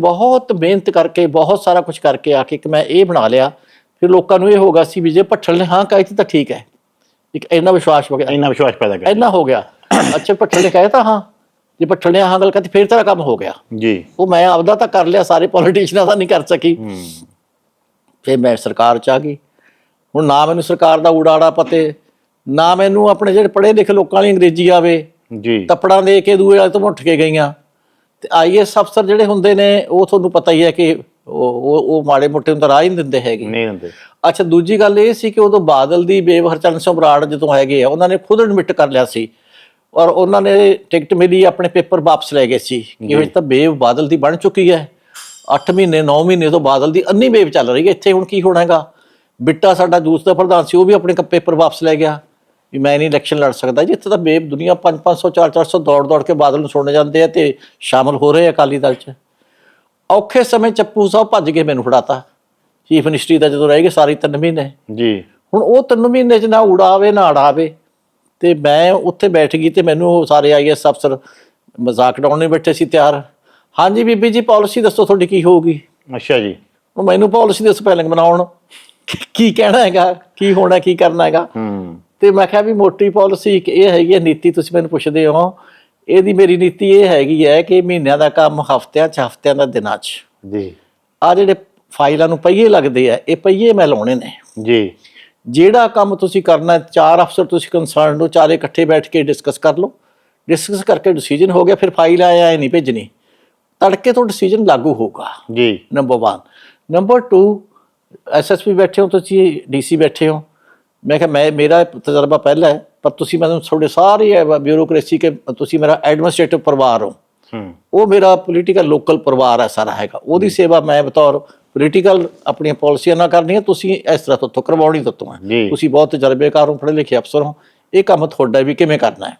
ਬਹੁਤ ਮਿਹਨਤ ਕਰਕੇ ਬਹੁਤ ਸਾਰਾ ਕੁਝ ਕਰਕੇ ਆ ਕੇ ਕਿ ਮੈਂ ਇਹ ਬਣਾ ਲਿਆ। ਫਿਰ ਲੋਕਾਂ ਨੂੰ ਇਹ ਹੋਗਾ ਸੀ ਵੀ ਜੇ ਭੱਠਲ ਨੇ ਹਾਂ ਕਹੀ ਤਾਂ ਠੀਕ ਹੈ। ਇੱਕ ਇੰਨਾ ਵਿਸ਼ਵਾਸ ਹੋ ਗਿਆ। ਇੰਨਾ ਵਿਸ਼ਵਾਸ ਪੈਦਾ ਕਰ ਇੰਨਾ ਹੋ ਗਿਆ। ਅੱਛਾ ਭੱਠਲ ਨੇ ਕਹਿਤਾ ਹਾਂ। ਜੇ ਭੱਠਲ ਨੇ ਹਾਂ ਗੱਲ ਕਰਤੀ ਫਿਰ ਤੇਰਾ ਕੰਮ ਹੋ ਗਿਆ। ਜੀ। ਉਹ ਮੈਂ ਆਪਦਾ ਤਾਂ ਕਰ ਲਿਆ ਸਾਰੇ ਪੋਲੀਟੀਸ਼ੀਅਨਾਂ ਦਾ ਨਹੀਂ ਕਰ ਸਕੀ। ਫਿਰ ਮੈਂ ਸਰਕਾਰ ਚ ਆ ਗਈ। ਹੁਣ ਨਾ ਮੈਨੂੰ ਸਰਕਾਰ ਦਾ ਉਡਾੜਾ ਪਤੇ ਨਾ ਮੈਨੂੰ ਆਪਣੇ ਜਿਹੜੇ ਪੜ੍ਹੇ ਲਿਖੇ ਲੋਕਾਂ ਲਈ ਅੰਗਰੇਜ਼ੀ ਆਵੇ ਜੀ। ਤੱਪੜਾਂ ਦੇ ਕੇ ਦੂਏ ਵਾਲੇ ਤੋਂ ਉੱਠ ਕੇ ਗਈਆਂ। ਤੇ ਆਈਐਸ ਅਫਸਰ ਜਿਹੜੇ ਹੁੰਦੇ ਨੇ ਉਹ ਤੁਹਾਨੂੰ ਪਤਾ ਹੀ ਹੈ ਕਿ ਉਹ ਉਹ- ਉਹ ਮਾੜੇ ਮੋਟੇ ਨੂੰ ਤਾਂ ਰਾਹ ਹੀ ਨਹੀਂ ਦਿੰਦੇ ਹੈਗੇ। ਨਹੀਂ ਹੁੰਦੇ ਅੱਛਾ ਦੂਜੀ ਗੱਲ ਇਹ ਸੀ ਕਿ ਉਦੋਂ ਬਾਦਲ ਦੀ ਸਿੰਘ ਬਰਾੜ ਜਦੋਂ ਹੈਗੇ ਆ ਉਹਨਾਂ ਨੇ ਖੁਦ ਐਡਮਿਟ ਕਰ ਲਿਆ ਸੀ। ਔਰ ਉਹਨਾਂ ਨੇ ਟਿਕਟ ਮਿਲੀ ਆਪਣੇ ਪੇਪਰ ਵਾਪਸ ਲੈ ਗਏ ਸੀ ਕਿ ਇਹ ਤਾਂ ਬੇਬ ਬਾਦਲ ਦੀ ਬਣ ਚੁੱਕੀ ਹੈ। 8 ਮਹੀਨੇ 9 ਮਹੀਨੇ ਤੋਂ ਬਾਦਲ ਦੀ ਅੰਨੀ ਬੇਬ ਚੱਲ ਰਹੀ ਹੈ। ਇੱਥੇ ਹੁਣ ਕੀ ਹੋਣਾ ਹੈਗਾ? ਬਿੱਟਾ ਸਾਡਾ ਜੂਸ ਦਾ ਪ੍ਰਧਾਨ ਸੀ ਉਹ ਵੀ ਆਪਣੇ ਪੇਪਰ ਵਾਪਸ ਲੈ ਗਿਆ। ਵੀ ਮੈਂ ਨਹੀਂ ਇਲੈਕਸ਼ਨ ਲੜ ਸਕਦਾ ਜੀ। ਇੱਥੇ ਤਾਂ ਬੇਬ ਦੁਨੀਆ 5 500 4 400 ਦੌੜ ਦੌੜ ਕੇ ਬਾਦਲ ਨੂੰ ਸੁਣਨੇ ਜਾਂਦੇ ਆ ਤੇ ਸ਼ਾਮਲ ਹੋ ਰਹੇ ਆ ਅਕਾਲੀ ਦਲ 'ਚ। ਔਖੇ ਸਮੇਂ ਚੱਪੂ ਸਾਹਿਬ ਭੱਜ ਕੇ ਮੈਨੂੰ ਫੜਾਤਾ। ਚੀਫ ਮਿਨਿਸਟਰੀ ਦਾ ਜਦੋਂ ਰਹਿ ਗਏ ਸਾਰੇ ਤਿੰਨ ਮਹੀਨੇ। ਜੀ। ਹੁਣ ਉਹ ਤਿੰਨ ਮਹੀਨੇ 'ਚ ਨਾ ਉਡਾਵੇ ਨਾ ਅੜਾਵੇ ਤੇ ਮੈਂ ਉੱਥੇ ਬੈਠ ਗਈ ਤੇ ਮੈਨੂੰ ਉਹ ਸਾਰੇ ਆਈਐਸ ਅਫਸਰ ਮਜ਼ਾਕ ਡਾਉਣ ਨਹੀਂ ਬੈਠੇ ਸੀ ਤਿਆਰ। ਹਾਂਜੀ ਬੀਬੀ ਜੀ ਪਾਲਿਸੀ ਦੱਸੋ ਤੁਹਾਡੀ ਕੀ ਹੋਊਗੀ? ਅੱਛਾ ਜੀ। ਮੈਨੂੰ ਪਾਲਿਸੀ ਦੇ ਸਪੈਲਿੰਗ ਬਣਾਉਣ। ਕੀ- ਕੀ ਕਹਿਣਾ ਹੈਗਾ? ਕੀ ਹੋਣਾ ਕੀ ਕਰਨਾ ਹੈਗਾ? ਹੂੰ। ਤੇ ਮੈਂ ਕਿਹਾ ਵੀ ਮੋਟੀ ਪਾਲਿਸੀ ਇੱਕ ਇਹ ਹੈਗੀ ਹੈ ਨੀਤੀ ਤੁਸੀਂ ਮੈਨੂੰ ਪੁੱਛਦੇ ਹੋ। ਇਹਦੀ ਮੇਰੀ ਨੀਤੀ ਇਹ ਹੈਗੀ ਹੈ ਕਿ ਮਹੀਨਿਆਂ ਦਾ ਕੰਮ ਹਫ਼ਤਿਆਂ 'ਚ ਹਫ਼ਤਿਆਂ ਦਾ ਦਿਨਾਂ 'ਚ। ਜੀ। ਆ ਜਿਹੜੇ ਫਾਈਲਾਂ ਨੂੰ ਪਹੀਏ ਲੱਗਦੇ ਆ ਇਹ ਪਹੀਏ ਮੈਂ ਲਾਉਣੇ ਨੇ। ਜੀ। ਜਿਹੜਾ ਕੰਮ ਤੁਸੀਂ ਕਰਨਾ ਹੈ, ਚਾਰ ਅਫਸਰ ਤੁਸੀਂ ਕੰਸਰਨ ਹੋ ਚਾਰੇ ਇਕੱਠੇ ਬੈਠ ਕੇ ਡਿਸਕਸ ਕਰ ਲਓ। ਡਿਸਕਸ ਕਰਕੇ ਡਿਸੀਜਨ ਹੋ ਗਿਆ ਫਿਰ ਫਾਈਲ ਆਇਆ ਐ ਨਹੀਂ ਭੇਜਣੀ। ਤੜਕੇ ਤੋਂ ਡਿਸੀਜਨ ਲਾਗੂ ਹੋਊਗਾ। ਜੀ। ਨੰਬਰ 1 ਨੰਬਰ 2 ਐਸਐਸਪੀ ਬੈਠੇ ਹੋ ਤੁਸੀਂ ਡੀਸੀ ਬੈਠੇ ਹੋ। ਮੈਂ ਕਿਹਾ ਮੈਂ ਮੇਰਾ ਤਜਰਬਾ ਪਹਿਲਾ ਹੈ ਪਰ ਤੁਸੀਂ ਮੈਨੂੰ ਤੁਹਾਡੇ ਸਾਰੇ ਬਿਊਰੋਕ੍ਰੇਸੀ ਕੇ ਤੁਸੀਂ ਮੇਰਾ ਐਡਮਿਨਿਸਟ੍ਰੇਟਿਵ ਪਰਿਵਾਰ ਹੋ। ਹੂੰ। ਉਹ ਮੇਰਾ ਪੋਲੀਟੀਕਲ ਲੋਕਲ ਪਰਿਵਾਰ ਹੈ ਸਾਰਾ ਹੈਗਾ। ਉਹਦੀ ਸੇਵਾ ਮੈਂ ਬਤੌਰ ਪੋਲੀਟੀਕਲ ਆਪਣੀਆਂ ਪਾਲਿਸੀਆਂ ਨਾ ਕਰਨੀਆਂ ਤੁਸੀਂ ਇਸ ਤਰ੍ਹਾਂ ਤੋਂ ਕਰਵਾਉਣੀ ਤੋਂ ਹੈ। ਤੁਸੀਂ ਬਹੁਤ ਤਜਰਬੇਕਾਰ ਹੋ ਪੜ੍ਹੇ ਲਿਖੇ ਅਫਸਰ ਹੋ। ਇਹ ਕੰਮ ਤੁਹਾਡਾ ਵੀ ਕਿਵੇਂ ਕਰਨਾ ਹੈ?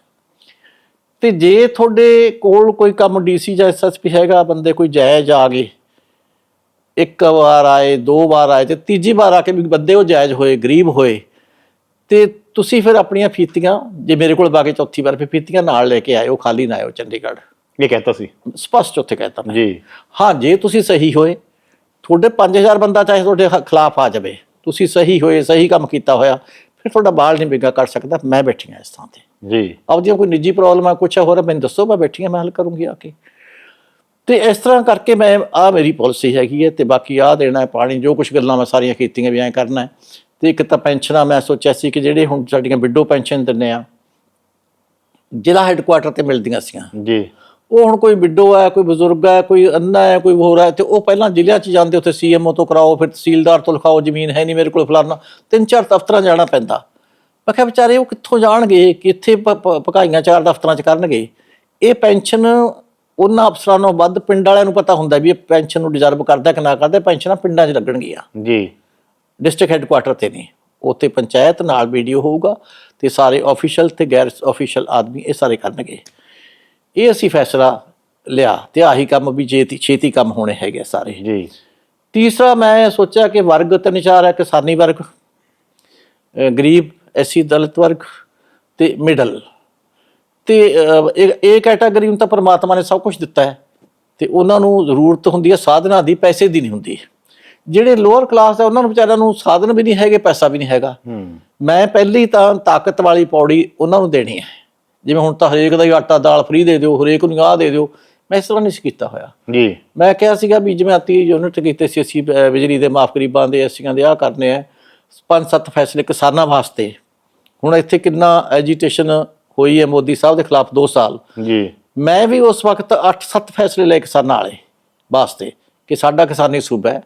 ਤੇ ਜੇ ਤੁਹਾਡੇ ਕੋਲ ਕੋਈ ਕੰਮ ਡੀਸੀ ਜਾਂ ਐਸਐਸਪੀ ਹੈਗਾ ਬੰਦੇ ਕੋਈ ਜਾਇਜ਼ ਆ ਗਏ ਇੱਕ ਵਾਰ ਆਏ ਦੋ ਵਾਰ ਆਏ ਤੇ ਤੀਜੀ ਵਾਰ ਆ ਕੇ ਵੀ ਬੰਦੇ ਉਹ ਜਾਇਜ਼ ਹੋਏ ਗਰੀਬ ਹੋਏ ਤੇ ਤੁਸੀਂ ਫਿਰ ਆਪਣੀਆਂ ਫੀਤੀਆਂ ਜੇ ਮੇਰੇ ਕੋਲ ਬਾਗੇ ਚੌਥੀ ਵਾਰ ਫਿਰ ਫੀਤੀਆਂ ਨਾਲ ਲੈ ਕੇ ਆਇਓ ਖਾਲੀ ਨਾ ਆਇਓ ਚੰਡੀਗੜ੍ਹ। ਇਹ ਕਹਤਾ ਸੀ। ਸਪਸ਼ਟ ਉੱਥੇ ਕਹਿਤਾ ਮੈਂ। ਜੀ। ਹਾਂ ਜੇ ਤੁਸੀਂ ਸਹੀ ਹੋਏ ਤੁਹਾਡੇ 5000 ਬੰਦਾ ਚਾਹੇ ਤੁਹਾਡੇ ਖਿਲਾਫ ਆ ਜਾਵੇ ਤੁਸੀਂ ਸਹੀ ਹੋਏ ਸਹੀ ਕੰਮ ਕੀਤਾ ਹੋਇਆ ਫਿਰ ਤੁਹਾਡਾ ਬਾਲ ਨਹੀਂ ਬਿਗਾ ਕਰ ਸਕਦਾ ਮੈਂ ਬੈਠੀ ਹਾਂ ਇਸ ਥਾਂ ਤੇ। ਜੀ। ਆਪਦੀਆਂ ਕੋਈ ਨਿੱਜੀ ਪ੍ਰੋਬਲਮ ਹੈ ਕੁਛ ਹੋਰ ਮੈਨੂੰ ਦੱਸੋ ਮੈਂ ਬੈਠੀ ਹਾਂ ਮੈਂ ਹੱਲ ਕਰੂੰਗੀ ਆ ਕੇ। ਤੇ ਇਸ ਤਰ੍ਹਾਂ ਕਰਕੇ ਮੈਂ ਆ ਮੇਰੀ ਪਾਲਿਸੀ ਹੈਗੀ ਹੈ ਤੇ ਬਾਕੀ ਆ ਦੇਣਾ ਹੈ ਪਾਣੀ ਜੋ ਕੁਝ ਗੱਲਾਂ ਮੈਂ ਸਾਰੀਆਂ ਕੀਤੀਆਂ ਵੀ ਐਂ ਕਰਨਾ ਹੈ ਤੇ ਇੱਕ ਤਾਂ ਪੈਨਸ਼ਨਾਂ ਮੈਂ ਸੋਚਿਆ ਸੀ ਕਿ ਜਿਹੜੇ ਹੁਣ ਸਾਡੀਆਂ ਵਿਡੋ ਪੈਨਸ਼ਨ ਦਿੰਨੇ ਆ ਜ਼ਿਲ੍ਹਾ ਹੈੱਡਕੁਆਟਰ ਤੇ ਮਿਲਦੀਆਂ ਸੀਆਂ। ਜੀ। ਉਹ ਹੁਣ ਕੋਈ ਵਿਡੋ ਹੈ ਕੋਈ ਬਜ਼ੁਰਗ ਹੈ ਕੋਈ ਅੰਨਾ ਹੈ ਕੋਈ ਹੋਰ ਹੈ ਤੇ ਉਹ ਪਹਿਲਾਂ ਜ਼ਿਲ੍ਹਿਆਂ 'ਚ ਜਾਂਦੇ ਉੱਥੇ ਸੀਐਮਓ ਤੋਂ ਕਰਾਓ ਫਿਰ ਤਹਿਸੀਲਦਾਰ ਤੋਂ ਲਿਖਾਓ ਜ਼ਮੀਨ ਹੈ ਨਹੀਂ ਮੇਰੇ ਕੋਲ ਫਲਾਨਾ ਤਿੰਨ ਚਾਰ ਦਫ਼ਤਰਾਂ ਜਾਣਾ ਪੈਂਦਾ। ਮੈਂ ਕਿਹਾ ਵਿਚਾਰੇ ਉਹ ਕਿੱਥੋਂ ਜਾਣਗੇ ਕਿੱਥੇ ਪ- ਪ- ਭਕਾਈਆਂ ਚਾਰ ਦਫ਼ਤਰਾਂ 'ਚ ਕਰਨਗੇ। ਇਹ ਪੈਨਸ਼ਨ ਉਹਨਾਂ ਅਫਸਰਾਂ ਨੂੰ ਵੱਧ ਪਿੰਡ ਵਾਲਿਆਂ ਨੂੰ ਪਤਾ ਹੁੰਦਾ ਵੀ ਇਹ ਪੈਨਸ਼ਨ ਨੂੰ ਡਿਜ਼ਰਵ ਕਰਦਾ ਕਿ ਨਾ ਕਰਦਾ ਪੈਨਸ਼ਨਾਂ ਪਿੰਡਾਂ 'ਚ ਲੱਗਣਗੀਆਂ। ਜੀ। ਡਿਸਟ੍ਰਿਕਟ ਹੈੱਡਕੁਆਟਰ ਤੇ ਨਹੀਂ ਉੱਥੇ ਪੰਚਾਇਤ ਨਾਲ ਵੀਡੀਓ ਹੋਊਗਾ ਤੇ ਸਾਰੇ ਆਫੀਸ਼ੀਅਲ ਤੇ ਗੈਰ ਆਫੀਸ਼ੀਅਲ ਆਦਮੀ ਇਹ ਸਾਰੇ ਕਰਨਗੇ। ਇਹ ਅਸੀਂ ਫੈਸਲਾ ਲਿਆ ਤੇ ਆਹੀ ਕੰਮ ਵੀ ਛੇਤੀ ਛੇਤੀ ਕੰਮ ਹੋਣੇ ਹੈਗੇ ਸਾਰੇ। ਜੀ। ਤੀਸਰਾ ਮੈਂ ਸੋਚਿਆ ਕਿ ਵਰਗ ਤਿੰਨ ਚਾਰ ਹੈ ਕਿਸਾਨੀ ਵਰਗ ਗਰੀਬ ਐਸੀ ਦਲਿਤ ਵਰਗ ਤੇ ਮਿਡਲ। ਤੇ ਇਹ ਕੈਟਾਗਰੀ ਨੂੰ ਤਾਂ ਪਰਮਾਤਮਾ ਨੇ ਸਭ ਕੁਝ ਦਿੱਤਾ ਹੈ ਤੇ ਉਹਨਾਂ ਨੂੰ ਜ਼ਰੂਰਤ ਹੁੰਦੀ ਹੈ ਸਾਧਨਾਂ ਦੀ ਪੈਸੇ ਦੀ ਨਹੀਂ ਹੁੰਦੀ। ਜਿਹੜੇ ਲੋਅਰ ਕਲਾਸ ਹੈ ਉਹਨਾਂ ਨੂੰ ਵਿਚਾਰਿਆਂ ਨੂੰ ਸਾਧਨ ਵੀ ਨਹੀਂ ਹੈਗੇ ਪੈਸਾ ਵੀ ਨਹੀਂ ਹੈਗਾ। ਮੈਂ ਪਹਿਲੀ ਤਾਂ ਤਾਕਤ ਵਾਲੀ ਪੌੜੀ ਉਹਨਾਂ ਨੂੰ ਦੇਣੀ ਹੈ। ਜਿਵੇਂ ਹੁਣ ਤਾਂ ਹਰੇਕ ਦਾ ਹੀ ਆਟਾ ਦਾਲ ਫ੍ਰੀ ਦੇ ਦਿਓ ਹਰੇਕ ਨੂੰ ਆਹ ਦੇ ਦਿਓ। ਮੈਂ ਇਸ ਤਰ੍ਹਾਂ ਨਹੀਂ ਸੀ ਕੀਤਾ ਹੋਇਆ। ਜੀ। ਮੈਂ ਕਿਹਾ ਸੀਗਾ ਵੀ ਜਿਵੇਂ ਅਤੀ ਯੂਨਿਟ ਕੀਤੇ ਸੀ ਅਸੀਂ ਬਿਜਲੀ ਦੇ ਮਾਫ ਗਰੀਬਾਂ ਦੇ ਅਸੀਂ ਦੇ ਆਹ ਕਰਨੇ ਆ। ਪੰਜ ਸੱਤ ਫੈਸਲੇ ਕਿਸਾਨਾਂ ਵਾਸਤੇ। ਹੁਣ ਇੱਥੇ ਕਿੰਨਾ ਐਜੀਟੇਸ਼ਨ ਹੋਈ ਹੈ ਮੋਦੀ ਸਾਹਿਬ ਦੇ ਖਿਲਾਫ 2 ਸਾਲ। ਜੀ। ਮੈਂ ਵੀ ਉਸ ਵਕਤ 8-7 ਫੈਸਲੇ ਲਏ ਕਿਸਾਨਾਂ ਵਾਲੇ ਵਾਸਤੇ ਕਿ ਸਾਡਾ ਕਿਸਾਨੀ ਸੂਬਾ ਹੈ।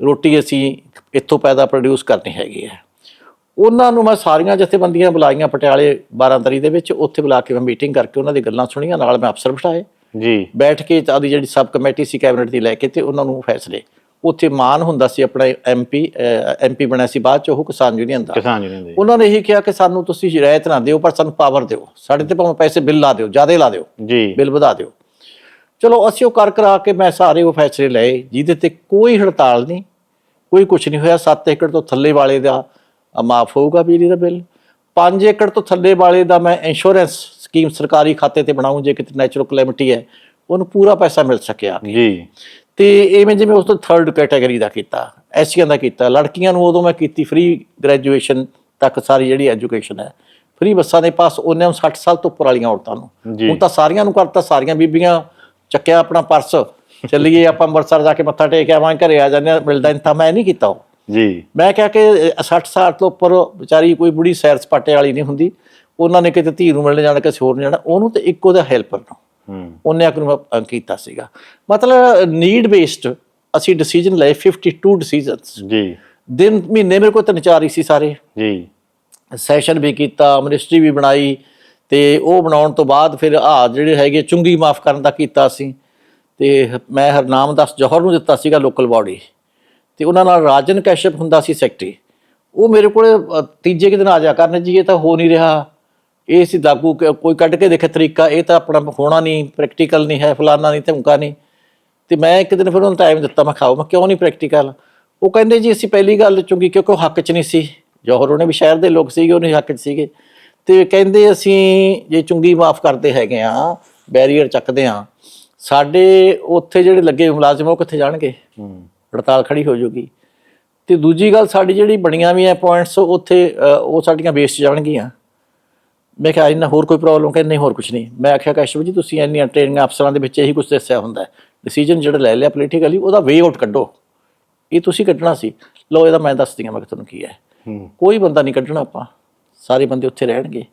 ਰੋਟੀ ਅਸੀਂ ਇੱਥੋਂ ਪੈਦਾ ਪ੍ਰੋਡਿਊਸ ਕਰਨੀ ਹੈਗੀ ਹੈ। ਉਹਨਾਂ ਨੂੰ ਮੈਂ ਸਾਰੀਆਂ ਜਥੇਬੰਦੀਆਂ ਬੁਲਾਈਆਂ ਪਟਿਆਲੇ 12 ਤਰੀ ਦੇ ਵਿੱਚ ਉੱਥੇ ਬੁਲਾ ਕੇ ਮੈਂ ਮੀਟਿੰਗ ਕਰਕੇ ਉਹਨਾਂ ਦੀ ਗੱਲਾਂ ਸੁਣੀਆਂ ਨਾਲ ਮੈਂ ਅਫਸਰ ਬਿਠਾਏ। ਜੀ। ਬੈਠ ਕੇ ਆਦੀ ਜਿਹੜੀ ਸਬ ਕਮੇਟੀ ਸੀ ਕੈਬਨਿਟ ਦੀ ਲੈ ਕੇ ਤੇ ਉਹਨਾਂ ਨੂੰ ਫੈਸਲੇ। ਉੱਥੇ ਮਾਨ ਹੁੰਦਾ ਸੀ ਆਪਣਾ ਐਮਪੀ ਐਮਪੀ ਬਣਿਆ ਸੀ ਬਾਅਦ ਚ ਉਹ ਕਿਸਾਨ ਯੂਨੀਅਨ ਦਾ। ਕਿਸਾਨ ਜੀ ਦੇ ਉਹਨਾਂ ਨੇ ਇਹੀ ਕਿਹਾ ਕਿ ਸਾਨੂੰ ਤੁਸੀਂ ਰਿਆਇਤ ਨਾ ਦਿਓ ਪਰ ਸਾਨੂੰ ਪਾਵਰ ਦਿਓ। ਸਾਡੇ ਤੇ ਭਾਵੇਂ ਪੈਸੇ ਬਿੱਲ ਲਾ ਦਿਓ ਜ਼ਿਆਦਾ ਲਾ ਦਿਓ। ਜੀ। ਬਿੱਲ ਵਧਾ ਦਿਓ। ਚਲੋ ਅਸੀਂ ਉਹ ਕਰ ਕਰਾ ਕੇ ਮੈਂ ਸਾਰੇ ਉਹ ਫੈਸਲੇ ਲਏ ਜਿਹਦੇ ਤੇ ਕੋਈ ਹੜਤਾਲ ਨਹੀਂ ਕੋਈ ਕੁਝ ਨਹੀਂ ਹੋਇਆ। 7 ਏਕੜ ਤੋਂ ਥੱਲੇ ਵਾਲੇ ਦਾ ਮਾਫ ਹੋਊਗਾ ਬਿਜਲੀ ਦਾ ਬਿੱਲ। 5 ਏਕੜ ਤੋਂ ਥੱਲੇ ਵਾਲੇ ਦਾ ਮੈਂ ਇੰਸ਼ੋਰੈਂਸ ਸਕੀਮ ਸਰਕਾਰੀ ਖਾਤੇ ਤੇ ਬਣਾਉਂ ਜੇ ਕਿਤੇ ਨੈਚੁਰਲ ਕਲੈਮਿਟੀ ਹੈ ਉਹਨੂੰ ਪੂਰਾ ਪੈਸਾ ਮਿਲ ਸਕਿਆ। ਜੀ। ਤੇ ਇਵੇਂ ਜਿਵੇਂ ਉਸ ਤੋਂ ਥਰਡ ਕੈਟਾਗਰੀ ਦਾ ਕੀਤਾ ਐਸੀਆਂ ਦਾ ਕੀਤਾ। ਲੜਕੀਆਂ ਨੂੰ ਉਦੋਂ ਮੈਂ ਕੀਤੀ ਫ੍ਰੀ ਗ੍ਰੈਜੂਏਸ਼ਨ ਤੱਕ ਸਾਰੀ ਜਿਹੜੀ ਐਜੂਕੇਸ਼ਨ ਹੈ। ਫ੍ਰੀ ਬੱਸਾਂ ਦੇ ਪਾਸ ਉਹਨਾਂ ਨੂੰ 60 ਸਾਲ ਤੋਂ ਉੱਪਰ ਵਾਲੀਆਂ ਔਰਤਾਂ ਨੂੰ। ਹੁਣ ਤਾਂ ਸਾਰੀਆਂ ਨੂੰ ਕਰਤਾ ਸਾਰੀਆਂ ਬੀਬੀਆਂ ਚੱਕਿਆ ਆਪਣਾ ਪਰਸ। ਚੱਲੀਏ ਆਪਾਂ ਅੰਮ੍ਰਿਤਸਰ ਜਾ ਕੇ ਮੱਥਾ ਟੇਕ ਕੇ ਆਵਾਂਗੇ ਘਰੇ ਆ ਜਾਂਦੇ ਮਿਲਦਾ ਨਹੀਂ ਤਾਂ ਮੈਂ ਨਹੀਂ ਕੀਤਾ ਉਹ। ਜੀ। ਮੈਂ ਕਿਹਾ ਕਿ ਅ, 60 ਸਾਲ ਤੋਂ ਉੱਪਰ ਵਿਚਾਰੀ ਕੋਈ ਬੁੜੀ ਸੈਰ ਸਪਾਟੇ ਵਾਲੀ ਨਹੀਂ ਹੁੰਦੀ। ਉਹਨਾਂ ਨੇ ਕਿਤੇ ਧੀ ਨੂੰ ਮਿਲਣ ਜਾਣਾ ਕਿਸੇ ਹੋਰ ਨੂੰ ਜਾਣਾ ਉਹਨੂੰ ਤੇ ਇੱਕ ਉਹਦਾ ਹੈਲਪਰ ਨੂੰ। ਉਹਨੇ ਆਖ ਨੂੰ ਕੀਤਾ ਸੀਗਾ। ਮਤਲਬ ਨੀਡ ਬੇਸਡ ਅਸੀਂ ਡਿਸੀਜਨ ਲਏ 52 ਡਿਸੀਜਨਸ ਜੀ। ਦਿਨ ਮਹੀਨੇ ਮੇਰੇ ਕੋਲ ਤਿੰਨ ਚਾਰ ਹੀ ਸੀ ਸਾਰੇ। ਜੀ। ਸੈਸ਼ਨ ਵੀ ਕੀਤਾ ਮਿਨਿਸਟਰੀ ਵੀ ਬਣਾਈ ਤੇ ਉਹ ਬਣਾਉਣ ਤੋਂ ਬਾਅਦ ਫਿਰ ਆ ਜਿਹੜੇ ਹੈਗੇ ਚੁੰਗੀ ਮਾਫ ਕਰਨ ਦਾ ਕੀਤਾ ਸੀ ਤੇ ਮੈਂ ਹਰਨਾਮ ਦਾਸ ਜੌਹਰ ਨੂੰ ਦਿੱਤਾ ਸੀਗਾ ਲੋਕਲ ਬਾਡੀ ਤੇ ਉਹਨਾਂ ਨਾਲ ਰਾਜਨ ਕੈਸ਼ਪ ਹੁੰਦਾ ਸੀ ਸੈਕਟਰੀ ਉਹ ਮੇਰੇ ਕੋਲੇ ਤੀਜੇ ਕੁ ਦਿਨ ਆ ਜਾ ਕਰਨ ਜੀ, ਇਹ ਤਾਂ ਹੋ ਨਹੀਂ ਰਿਹਾ। ਇਹ ਸੀ ਲਾਗੂ ਕੋਈ ਕੱਢ ਕੇ ਦੇਖੇ ਤਰੀਕਾ, ਇਹ ਤਾਂ ਆਪਣਾ ਹੋਣਾ ਨਹੀਂ ਪ੍ਰੈਕਟੀਕਲ ਨਹੀਂ ਹੈ, ਫਲਾਨਾ ਨਹੀਂ, ਧਮਕਾ ਨਹੀਂ। ਤੇ ਮੈਂ ਇੱਕ ਦਿਨ ਫਿਰ ਉਹਨੂੰ ਟਾਈਮ ਦਿੱਤਾ, ਮੈਂ ਖਾਓ ਮੈਂ ਕਿਉਂ ਨਹੀਂ ਪ੍ਰੈਕਟੀਕਲ ਉਹ ਕਹਿੰਦੇ ਜੀ, ਅਸੀਂ ਪਹਿਲੀ ਗੱਲ ਚੁੰਗੀ, ਕਿਉਂਕਿ ਉਹ ਹੱਕ 'ਚ ਨਹੀਂ ਸੀ। ਜੋਹਰ ਉਹਨੇ ਵੀ ਸ਼ਹਿਰ ਦੇ ਲੋਕ ਸੀਗੇ, ਉਹਨੇ ਹੱਕ 'ਚ ਸੀਗੇ। ਤੇ ਕਹਿੰਦੇ ਅਸੀਂ ਜੇ ਚੁੰਗੀ ਮਾਫ ਕਰਦੇ ਹੈਗੇ ਆ ਬੈਰੀਅਰ ਚੱਕਦੇ ਆ ਸਾਡੇ ਉੱਥੇ ਜਿਹੜੇ ਲੱਗੇ ਮੁਲਾਜ਼ਮ ਉਹ ਕਿੱਥੇ ਜਾਣਗੇ? ਹੂੰ। ਹੜਤਾਲ ਖੜੀ ਹੋ ਜਾਊਗੀ। ਤੇ ਦੂਜੀ ਗੱਲ ਸਾਡੀ ਜਿਹੜੀ ਬਣੀਆਂ ਵੀ ਆ ਪੁਆਇੰਟਸ ਉੱਥੇ ਉਹ ਸਾਡੀਆਂ ਵੇਸਟ ਜਾਣਗੀਆਂ। ਮੈਂ ਕਿਹਾ ਇਹਨਾਂ ਹੋਰ ਕੋਈ ਪ੍ਰੋਬਲਮ ਕਹਿੰਦੇ ਨਹੀਂ ਹੋਰ ਕੁਝ ਨਹੀਂ। ਮੈਂ ਆਖਿਆ ਕਸ਼ਪ ਜੀ ਤੁਸੀਂ ਇੰਨੀਆਂ ਟ੍ਰੇਨਿੰਗ ਅਫਸਰਾਂ ਦੇ ਵਿੱਚ ਇਹੀ ਕੁਝ ਦੱਸਿਆ ਹੁੰਦਾ ਹੈ। ਡਿਸੀਜਨ ਜਿਹੜਾ ਲੈ ਲਿਆ ਪੋਲੀਟੀਕਲੀ ਉਹਦਾ ਵੇ ਆਊਟ ਕੱਢੋ। ਇਹ ਤੁਸੀਂ ਕੱਢਣਾ ਸੀ। ਲੋ ਇਹਦਾ ਮੈਂ ਦੱਸ ਦਿਆਂ ਮੈਂ ਤੁਹਾਨੂੰ ਕੀ ਹੈ। ਹੂੰ। ਕੋਈ ਬੰਦਾ ਨਹੀਂ ਕੱਢਣਾ ਆਪਾਂ। ਸਾਰੇ ਬੰਦੇ ਉੱਥੇ ਰਹਿਣਗੇ।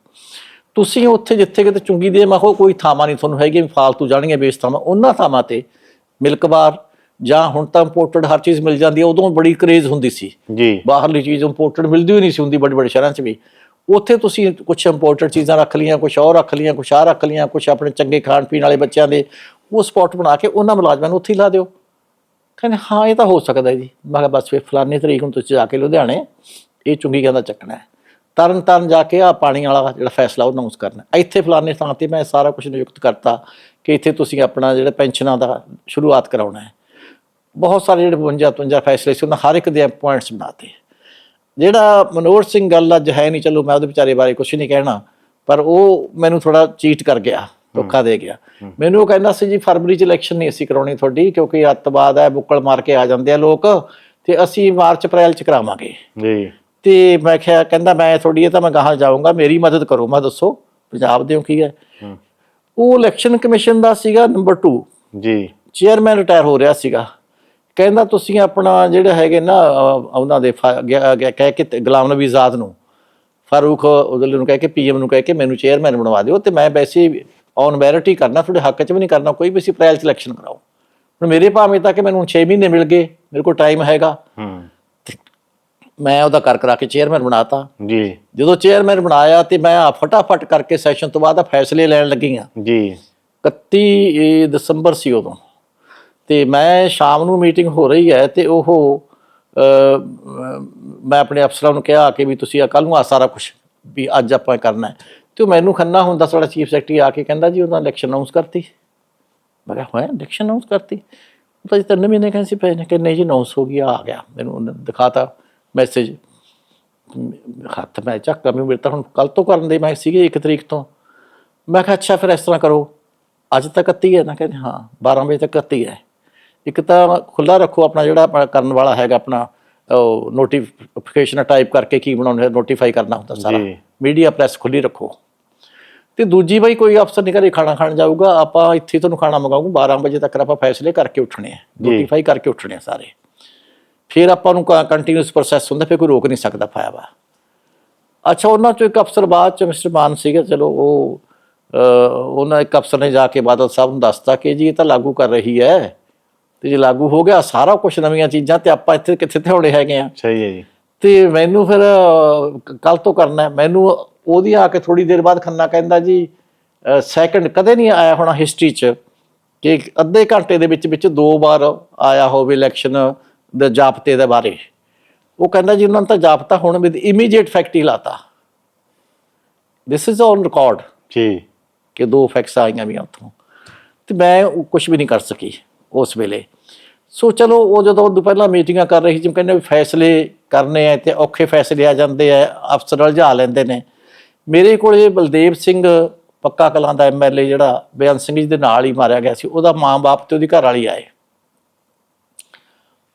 ਤੁਸੀਂ ਉੱਥੇ ਜਿੱਥੇ ਕਿਤੇ ਚੁੰਗੀ ਦੇ ਮੈਂ ਕਿਹਾ ਕੋਈ ਥਾਵਾਂ ਨਹੀਂ ਤੁਹਾਨੂੰ ਹੈਗੀ ਵੀ ਫਾਲਤੂ ਜਾਣਗੇ ਬੇਸ ਥਾਵਾਂ ਉਹਨਾਂ ਥਾਵਾਂ ਤੇ ਮਿਲਕਬਾਰ ਜਾਂ ਹੁਣ ਤਾਂ ਇੰਪੋਰਟਡ ਹਰ ਚੀਜ਼ ਮਿਲ ਜਾਂਦੀ ਹੈ ਉਦੋਂ ਬੜੀ ਕਰੇਜ਼ ਹੁੰਦੀ ਸੀ। ਜੀ। ਬਾਹਰਲੀ ਚੀਜ਼ ਇੰਪੋਰਟਡ ਮਿਲਦੀ ਹੋਈ ਨਹੀਂ ਸੀ ਹੁੰਦੀ ਵੱਡੇ ਵੱਡੇ ਸ਼ਹਿਰਾਂ 'ਚ ਵੀ। ਉੱਥੇ ਤੁਸੀਂ ਕੁਝ ਇੰਪੋਰਟਡ ਚੀਜ਼ਾਂ ਰੱਖ ਲੀਆਂ ਕੁਝ ਹੋਰ ਰੱਖ ਲੀਆਂ ਕੁਝ ਆ ਰੱਖ ਲੀਆਂ ਕੁਝ ਆਪਣੇ ਚੰਗੇ ਖਾਣ ਪੀਣ ਵਾਲੇ ਬੱਚਿਆਂ ਦੇ ਉਹ ਸਪੌਟ ਬਣਾ ਕੇ ਉਹਨਾਂ ਮੁਲਾਜ਼ਮਾਂ ਨੂੰ ਉੱਥੇ ਹੀ ਲਾ ਦਿਓ। ਕਹਿੰਦੇ ਹਾਂ ਇਹ ਤਾਂ ਹੋ ਸਕਦਾ ਹੈ ਜੀ। ਮੈਂ ਕਿਹਾ ਬਸ ਫਿਰ ਫਲਾਨੀ ਤਰੀਕ ਨੂੰ ਤੁਸੀਂ ਜਾ ਕੇ ਲੁਧਿਆਣੇ ਇਹ ਚੁੰਗੀ ਕਹਿੰਦਾ ਚੱਕਣਾ ਹੈ। ਤਰਨ ਤਾਰਨ ਜਾ ਕੇ ਆ ਪਾਣੀ ਵਾਲਾ ਜਿਹੜਾ ਫੈਸਲਾ ਉਹ ਅਨਾਉਂਸ ਕਰਨਾ। ਇੱਥੇ ਫਲਾਨੇ ਥਾਂ ਤੇ ਮੈਂ ਸਾਰਾ ਕੁਝ ਨਿਯੁਕਤ ਕਰਤਾ ਕਿ ਇੱਥੇ ਤੁਸੀਂ ਆਪਣਾ ਜਿਹੜਾ ਪੈਨਸ਼ਨਾਂ ਦਾ ਸ਼ੁਰੂਆਤ ਕਰਾਉਣਾ ਹੈ। ਬਹੁਤ ਸਾਰੇ ਜਿਹੜੇ 52 53 ਫੈਸਲੇ ਸੀ ਉਹਨਾਂ ਹਰ ਇੱਕ ਦੇ ਪੁਆਇੰਟਸ ਬਣਾਤੇ। ਜਿਹੜਾ ਮਨੋਹਰ ਸਿੰਘ ਗੱਲ ਅੱਜ ਹੈ ਨਹੀਂ ਚਲੋ ਮੈਂ ਉਹਦੇ ਵਿਚਾਰੇ ਬਾਰੇ ਕੁਝ ਨਹੀਂ ਕਹਿਣਾ ਪਰ ਉਹ ਮੈਨੂੰ ਥੋੜਾ ਚੀਟ ਕਰ ਗਿਆ ਧੋਖਾ ਦੇ ਗਿਆ। ਮੈਨੂੰ ਉਹ ਕਹਿੰਦਾ ਸੀ ਜੀ ਫਰਵਰੀ ਚ ਇਲੈਕਸ਼ਨ ਨਹੀਂ ਅਸੀਂ ਕਰਾਉਣੀ ਤੁਹਾਡੀ ਕਿਉਂਕਿ ਅੱਤਵਾਦ ਹੈ ਬੁੱਕਲ ਮਾਰ ਕੇ ਆ ਜਾਂਦੇ ਆ ਲੋਕ ਤੇ ਅਸੀਂ ਮਾਰਚ ਅਪ੍ਰੈਲ ਚ ਕਰਾਵਾਂਗੇ। ਜੀ। ਤੇ ਮੈਂ ਕਿਹਾ ਕਹਿੰਦਾ ਮੈਂ ਤੁਹਾਡੀ ਇਹ ਤਾਂ ਮੈਂ ਗਾਹਾਂ ਜਾਊਂਗਾ ਮੇਰੀ ਮਦਦ ਕਰੋ। ਮੈਂ ਦੱਸੋ ਪੰਜਾਬ ਦੇ ਕੀ ਹੈ? ਉਹ ਇਲੈਕਸ਼ਨ ਕਮਿਸ਼ਨ ਦਾ ਸੀਗਾ ਨੰਬਰ 2 ਜੀ। ਚੇਅਰਮੈਨ ਰਿਟਾਇਰ ਹੋ ਰਿਹਾ ਸੀਗਾ। ਕਹਿੰਦਾ ਤੁਸੀਂ ਆਪਣਾ ਜਿਹੜੇ ਹੈਗੇ ਨਾ ਉਹਨਾਂ ਦੇ ਕਹਿ ਕੇ ਗੁਲਾਮ ਨਬੀ ਆਜ਼ਾਦ ਨੂੰ ਫਾਰੂਕ ਉਦਲ ਨੂੰ ਕਹਿ ਕੇ ਪੀਐਮ ਨੂੰ ਕਹਿ ਕੇ ਮੈਨੂੰ ਚੇਅਰਮੈਨ ਬਣਵਾ ਦਿਓ ਤੇ ਮੈਂ ਵੈਸੇ ਔਨ ਮੈਰਿਟ ਹੀ ਕਰਨਾ ਤੁਹਾਡੇ ਹੱਕ 'ਚ ਵੀ ਨਹੀਂ ਕਰਨਾ ਕੋਈ ਵੀ ਸੀ ਅਪ੍ਰੈਲ 'ਚ ਇਲੈਕਸ਼ਨ ਕਰਾਓ। ਹੁਣ ਮੇਰੇ ਭਾਵੇਂ ਤਾਂ ਕਿ ਮੈਨੂੰ 6 ਮਹੀਨੇ ਮਿਲ ਗਏ ਮੇਰੇ ਕੋਲ ਟਾਈਮ ਹੈਗਾ। ਹੂੰ। ਮੈਂ ਉਹਦਾ ਕਰ ਕਰਾ ਕੇ ਚੇਅਰਮੈਨ ਬਣਾਤਾ। ਜੀ। ਜਦੋਂ ਚੇਅਰਮੈਨ ਬਣਾਇਆ ਤੇ ਮੈਂ ਆ ਫਟਾਫਟ ਕਰਕੇ ਸੈਸ਼ਨ ਤੋਂ ਬਾਅਦ ਫੈਸਲੇ ਲੈਣ ਲੱਗੀ ਆ ਜੀ। 31 ਇਹ ਦਸੰਬਰ ਸੀ ਉਦੋਂ। ਤੇ ਮੈਂ ਸ਼ਾਮ ਨੂੰ ਮੀਟਿੰਗ ਹੋ ਰਹੀ ਹੈ ਤੇ ਉਹ ਮੈਂ ਆਪਣੇ ਅਫਸਰਾਂ ਨੂੰ ਕਿਹਾ ਕਿ ਵੀ ਤੁਸੀਂ ਕੱਲ ਨੂੰ ਆ ਸਾਰਾ ਕੁਝ ਵੀ ਅੱਜ ਆਪਾਂ ਕਰਨਾ ਹੈ। ਤੇ ਉਹ ਮੈਨੂੰ ਖੰਨਾ ਹੁੰਦਾ ਸਾਡਾ ਚੀਫ ਸੈਕਟਰੀ ਆ ਕੇ ਕਹਿੰਦਾ ਜੀ ਉਹਨਾਂ ਇਲੈਕਸ਼ਨ ਅਨਾਉਂਸ ਕਰਤੀ। ਮੈਂ ਕਿਹਾ ਹੋਇਆ ਇਲੈਕਸ਼ਨ ਅਨਾਉਂਸ ਕਰਤੀ? ਤਾਂ ਜੀ ਤਿੰਨ ਮਹੀਨੇ ਕਹਿੰਦੇ ਸੀ ਪਏ ਨੇ ਕਿ ਨਹੀਂ ਜੀ ਅਨਾਉਂਸ ਹੋ ਗਿਆ ਆ ਗਿਆ। ਮੈਨੂੰ ਉਹਨੇ ਦਿਖਾਤਾ। ਮੈਸੇਜ ਹੱਥ ਮੈਂ ਚੱਕਾ ਵੀ ਮੇਰੇ ਤਾਂ ਹੁਣ ਕੱਲ ਤੋਂ ਕਰਨ ਦੇ ਮੈਂ ਸੀਗੇ 1 ਤਰੀਕ ਤੋਂ। ਮੈਂ ਕਿਹਾ ਅੱਛਾ ਫਿਰ ਇਸ ਤਰ੍ਹਾਂ ਕਰੋ। ਅੱਜ ਤੱਕ 31 ਹੈ। ਨਾ ਕਹਿੰਦੇ ਹਾਂ 12 ਵਜੇ ਤੱਕ 31 ਹੈ। ਇੱਕ ਤਾਂ ਖੁੱਲਾ ਰੱਖੋ ਆਪਣਾ ਜਿਹੜਾ ਕਰਨ ਵਾਲਾ ਹੈਗਾ ਆਪਣਾ ਉਹ ਨੋਟੀਫਿਕੇਸ਼ਨ ਟਾਈਪ ਕਰਕੇ ਕੀ ਬਣਾਉਣਾ ਹੈ ਨੋਟੀਫਾਈ ਕਰਨਾ ਹੁੰਦਾ ਸਾਰਾ। ਮੀਡੀਆ ਪ੍ਰੈਸ ਖੁੱਲੀ ਰੱਖੋ। ਤੇ ਦੂਜੀ ਬਈ ਕੋਈ ਅਫਸਰ ਨਹੀਂ ਘਰੇ ਖਾਣਾ ਖਾਣ ਜਾਊਗਾ। ਆਪਾਂ ਇੱਥੇ ਤੁਹਾਨੂੰ ਖਾਣਾ ਮੰਗਾਉਂਗੇ 12 ਵਜੇ ਤੱਕ ਆਪਾਂ ਫੈਸਲੇ ਕਰਕੇ ਉੱਠਣੇ ਆ। ਨੋਟੀਫਾਈ ਕਰਕੇ ਉੱਠਣੇ ਆ ਸਾਰੇ। ਫਿਰ ਆਪਾਂ ਨੂੰ ਕੰਟੀਨਿਊਸ ਪ੍ਰੋਸੈਸ ਹੁੰਦਾ ਫਿਰ ਕੋਈ ਰੋਕ ਨਹੀਂ ਸਕਦਾ ਵਾ ਅੱਛਾ ਉਹਨਾਂ ਚੋਂ ਇੱਕ ਅਫਸਰ ਬਾਅਦ ਚ ਮਿਸਟਰ ਮਾਨ ਸੀਗੇ ਚਲੋ ਉਹ ਉਹਨਾਂ ਇੱਕ ਅਫਸਰ ਨੇ ਜਾ ਕੇ ਬਾਦਲ ਸਾਹਿਬ ਨੂੰ ਦੱਸਤਾ ਕਿ ਜੀ ਇਹ ਤਾਂ ਲਾਗੂ ਕਰ ਰਹੀ ਹੈ ਤੇ ਜੇ ਲਾਗੂ ਹੋ ਗਿਆ ਸਾਰਾ ਕੁਝ ਨਵੀਆਂ ਚੀਜ਼ਾਂ ਤੇ ਆਪਾਂ ਇੱਥੇ ਕਿੱਥੇ ਤੇ ਹੋਣੇ ਹੈਗੇ ਆ। ਸਹੀ ਹੈ ਜੀ। ਤੇ ਮੈਨੂੰ ਫਿਰ ਕੱਲ ਤੋਂ ਕਰਨਾ ਹੈ। ਮੈਨੂੰ ਉਹਦੀ ਆ ਕੇ ਥੋੜੀ ਦੇਰ ਬਾਅਦ ਖੰਨਾ ਕਹਿੰਦਾ ਜੀ ਸੈਕੰਡ ਕਦੇ ਨਹੀਂ ਆਇਆ ਹੋਣਾ ਹਿਸਟਰੀ 'ਚ ਕਿ ਅੱਧੇ ਘੰਟੇ ਦੇ ਵਿੱਚ ਵਿੱਚ ਦੋ ਵਾਰ ਆਇਆ ਹੋਵੇ ਇਲੈਕਸ਼ਨ ਦੇ ਜਾਬਤੇ ਦੇ ਬਾਰੇ। ਉਹ ਕਹਿੰਦਾ ਜੀ ਉਹਨਾਂ ਨੇ ਤਾਂ ਜਾਬਤਾ ਹੁਣ ਵਿਦ ਇਮੀਡੀਏਟ ਫੈਕਟ ਹੀ ਲਾਤਾ। ਦਿਸ ਇਜ਼ ਔਨ ਰਿਕਾਰਡ ਜੀ। ਕਿ ਦੋ ਫੈਕਟਸ ਆਈਆਂ ਵੀ ਉੱਥੋਂ। ਤੇ ਮੈਂ ਕੁਝ ਵੀ ਨਹੀਂ ਕਰ ਸਕੀ ਉਸ ਵੇਲੇ। ਸੋ ਚਲੋ ਉਹ ਜਦੋਂ ਪਹਿਲਾਂ ਮੀਟਿੰਗਾਂ ਕਰ ਰਹੀ ਸੀ ਜਿਵੇਂ ਕਹਿੰਦੇ ਵੀ ਫੈਸਲੇ ਕਰਨੇ ਆ ਤੇ ਔਖੇ ਫੈਸਲੇ ਆ ਜਾਂਦੇ ਆ ਅਫਸਰ ਉਲਝਾ ਲੈਂਦੇ ਨੇ। ਮੇਰੇ ਕੋਲੇ ਬਲਦੇਵ ਸਿੰਘ ਪੱਕਾ ਕਲਾਂ ਦਾ ਐਮਐਲਏ ਜਿਹੜਾ ਬੇਅੰਤ ਸਿੰਘ ਜੀ ਦੇ ਨਾਲ ਹੀ ਮਾਰਿਆ ਗਿਆ ਸੀ ਉਹਦਾ ਮਾਂ-ਬਾਪ ਤੇ ਉਹਦੀ ਘਰ ਵਾਲੀ ਆਏ।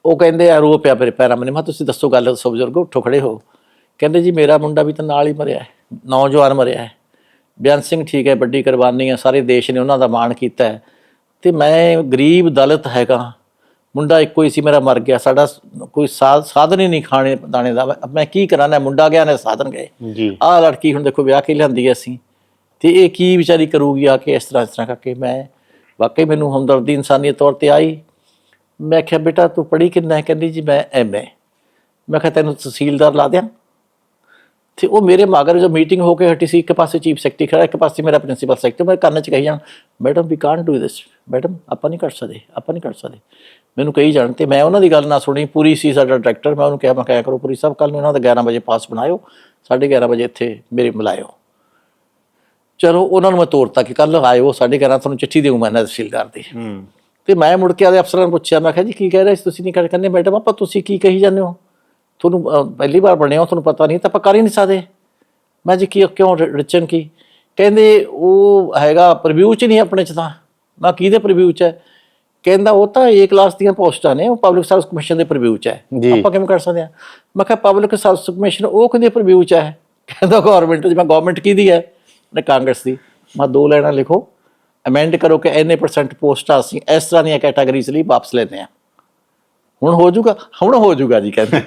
ਉਹ ਕਹਿੰਦੇ ਆ ਰੋ ਪਿਆ ਮੇਰੇ ਪੈਰਾਂ ਮਨੇ ਮੈਂ ਤੁਸੀਂ ਦੱਸੋ ਗੱਲ ਦੱਸੋ ਬਜ਼ੁਰਗ ਉੱਠੋ ਖੜੇ ਹੋ। ਕਹਿੰਦੇ ਜੀ ਮੇਰਾ ਮੁੰਡਾ ਵੀ ਤਾਂ ਨਾਲ ਹੀ ਮਰਿਆ ਹੈ ਨੌਜਵਾਨ ਮਰਿਆ ਹੈ। ਬਿਆਨ ਸਿੰਘ ਠੀਕ ਹੈ ਵੱਡੀ ਕੁਰਬਾਨੀ ਹੈ ਸਾਰੇ ਦੇਸ਼ ਨੇ ਉਹਨਾਂ ਦਾ ਮਾਣ ਕੀਤਾ ਹੈ। ਤੇ ਮੈਂ ਗਰੀਬ ਦਲਿਤ ਹੈਗਾ ਮੁੰਡਾ ਇੱਕੋ ਹੀ ਸੀ ਮੇਰਾ ਮਰ ਗਿਆ ਸਾਡਾ ਕੋਈ ਸਾਧਨ ਹੀ ਨਹੀਂ ਖਾਣੇ ਦਾਣੇ ਦਾ। ਮੈਂ- ਕੀ ਕਰਾਂ ਨਾ ਮੁੰਡਾ ਗਿਆ ਨਾ ਸਾਧਨ ਗਏ। ਜੀ। ਆਹ ਲੜਕੀ ਹੁਣ ਦੇਖੋ ਵਿਆਹ ਕੇ ਲਿਆਂਦੀ ਅਸੀਂ। ਤੇ ਇਹ ਕੀ ਵਿਚਾਰੀ ਕਰੂਗੀ ਆ ਕੇ ਇਸ ਤਰ੍ਹਾਂ ਇਸ ਤਰ੍ਹਾਂ ਕਰਕੇ ਮੈਂ ਵਾਕਈ ਮੈਨੂੰ ਹਮਦਰਦੀ ਇਨਸਾਨੀਅਤ ਤੌਰ ਤੇ ਆਈ। ਮੈਂ ਕਿਹਾ, ਬੇਟਾ, ਤੂੰ ਪੜ੍ਹੀ ਕਿੰਨਾ ਹੈ? ਕਹਿੰਦੀ, ਜੀ, ਮੈਂ ਐਮਏ ਮੈਂ ਕਿਹਾ, ਤੈਨੂੰ ਤਹਿਸੀਲਦਾਰ ਲਾ ਦਿਆਂ? ਤੇ ਉਹ ਮੇਰੇ ਮਗਰ ਜੋ ਮੀਟਿੰਗ ਹੋ ਕੇ ਹਟੀ ਸੀ, ਇੱਕ ਪਾਸੇ ਚੀਫ ਸੈਕਟਰੀ ਖੜਾ, ਇੱਕ ਪਾਸੇ ਮੇਰਾ ਪ੍ਰਿੰਸੀਪਲ ਸੈਕਟਰੀ ਮੈਂ ਕੰਨ ਚ ਕਹੀ ਜਾਣ, ਮੈਡਮ ਵੀ ਕਾਂਟ ਡੂ ਦਿਸ ਮੈਡਮ, ਆਪਾਂ ਨਹੀਂ ਕਰ ਸਕਦੇ, ਆਪਾਂ ਨਹੀਂ ਕਰ ਸਕਦੇ। ਮੈਨੂੰ ਕਹੀ ਜਾਣ ਤੇ ਮੈਂ ਉਹਨਾਂ ਦੀ ਗੱਲ ਨਾ ਸੁਣੀ, ਪੂਰੀ ਸੀ ਸਾਡਾ ਡਾਇਰੈਕਟਰ ਮੈਂ ਉਹਨੂੰ ਕਿਹਾ, ਮੈਂ ਕਿਹਾ ਕਰੋ, ਪੂਰੀ ਸਾਹਿਬ ਕੱਲ ਨੂੰ ਇਹਨਾਂ ਦਾ 11 ਵਜੇ ਪਾਸ ਬਣਾਇਓ 11:30 ਵਜੇ ਇੱਥੇ ਮੇਰੇ ਮਿਲਾਇਓ ਚਲੋ, ਉਹਨਾਂ ਨੂੰ ਮੈਂ ਤੋਰਤਾ ਕਿ ਕੱਲ ਆਇਓ 11:30 ਤੁਹਾਨੂੰ ਚਿੱਠੀ ਦੇਊਂ ਮੈਂ ਤਹਿਸੀਲਦਾਰ ਦੀ। ਹੂੰ। ਤੇ ਮੈਂ ਮੁੜ ਕੇ ਆਦੇ ਅਫਸਰਾਂ ਨੂੰ ਪੁੱਛਿਆ ਮੈਂ ਕਿਹਾ ਜੀ ਕੀ ਕਹਿ ਰਹੇ ਸੀ ਤੁਸੀਂ? ਨਹੀਂ ਕਰ ਕਹਿੰਦੇ ਮੈਡਮ ਆਪਾਂ ਤੁਸੀਂ ਕੀ ਕਹੀ ਜਾਂਦੇ ਹੋ? ਤੁਹਾਨੂੰ ਪਹਿਲੀ ਵਾਰ ਬਣੇ ਹੋ ਤੁਹਾਨੂੰ ਪਤਾ ਨਹੀਂ ਤਾਂ ਆਪਾਂ ਕਰ ਹੀ ਨਹੀਂ ਸਕਦੇ। ਮੈਂ ਜੀ ਕੀ ਕਿਉਂ? ਰਿਚਨ ਕੀ? ਕਹਿੰਦੇ ਉਹ ਹੈਗਾ ਪ੍ਰੀਵਿਊ ਚ ਨਹੀਂ ਆਪਣੇ ਚ ਤਾਂ। ਮੈਂ ਕਿਹਦੇ ਪ੍ਰੀਵਿਊ ਚ ਹੈ? ਕਹਿੰਦਾ ਉਹ ਤਾਂ ਏ ਕਲਾਸ ਦੀਆਂ ਪੋਸਟਾਂ ਨੇ ਉਹ ਪਬਲਿਕ ਸਰਵਿਸ ਕਮਿਸ਼ਨ ਦੇ ਪ੍ਰੀਵਿਊ ਚ ਹੈ। ਆਪਾਂ ਕਿਵੇਂ ਕਰ ਸਕਦੇ ਆ ਮੈਂ ਕਿਹਾ ਪਬਲਿਕ ਸਰਵਿਸ ਕਮਿਸ਼ਨ ਉਹ ਕਿਹਦੇ ਪ੍ਰੀਵਿਊ ਚ ਹੈ? ਕਹਿੰਦਾ ਗਵਰਨਮੈਂਟ ਮੈਂ ਗਵਰਨਮੈਂਟ ਕਿਹਦੀ ਹੈ? ਨੇ ਕਾਂਗਰਸ ਦੀ। ਮੈਂ ਦੋ ਲੈਣਾ ਲਿਖੋ। ਅਮੈਂਡ ਕਰੋ ਕਿ ਇੰਨੇ ਪਰਸੈਂਟ ਪੋਸਟਾਂ ਅਸੀਂ ਇਸ ਤਰ੍ਹਾਂ ਦੀਆਂ ਕੈਟਾਗਰੀਜ਼ ਲਈ ਵਾਪਸ ਲੈਂਦੇ ਹਾਂ। ਹੁਣ ਹੋ ਜਾਊਗਾ, ਹੁਣ ਹੋ ਜਾਊਗਾ ਜੀ ਕਹਿੰਦੇ।